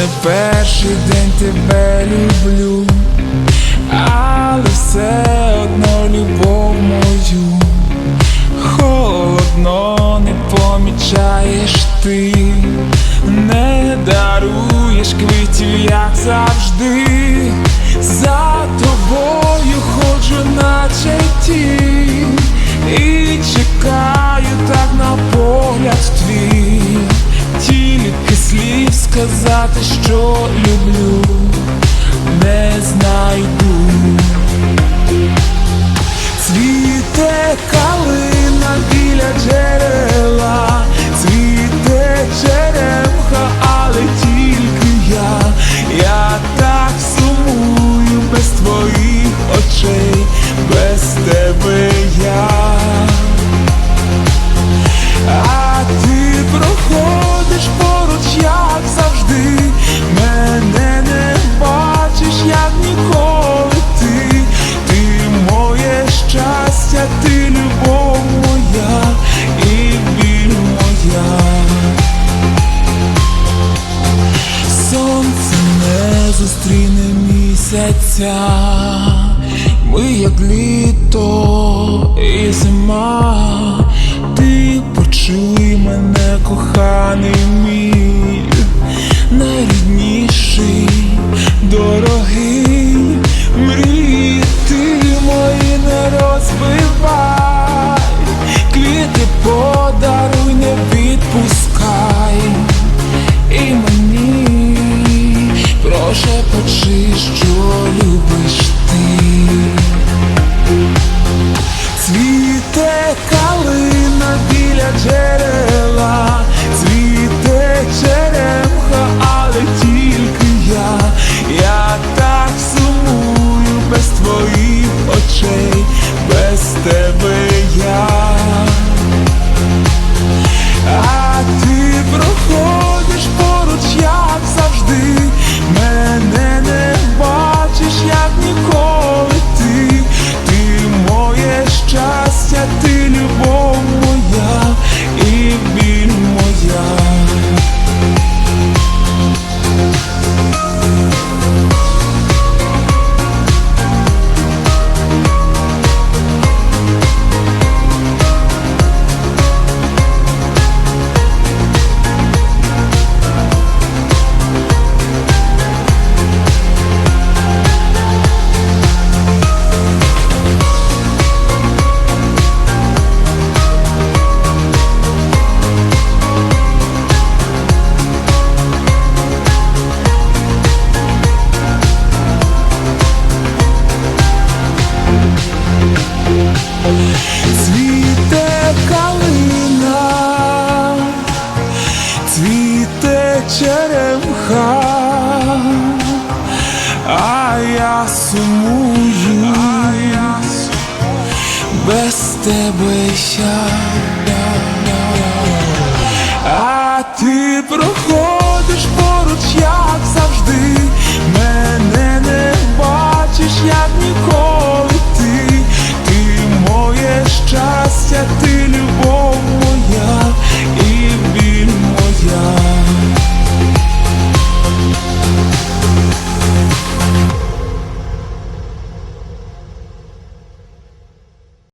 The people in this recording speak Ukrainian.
не перший день тебе люблю, але все одно любов мою холодно не помічаєш ти, не даруєш квітів, як завжди серця, ми як літо і зима, ти почуй мене, коханий мій, найрідніший дорогий. Цвіте калина біля джерела. черемха, а я сумую, без тебе я.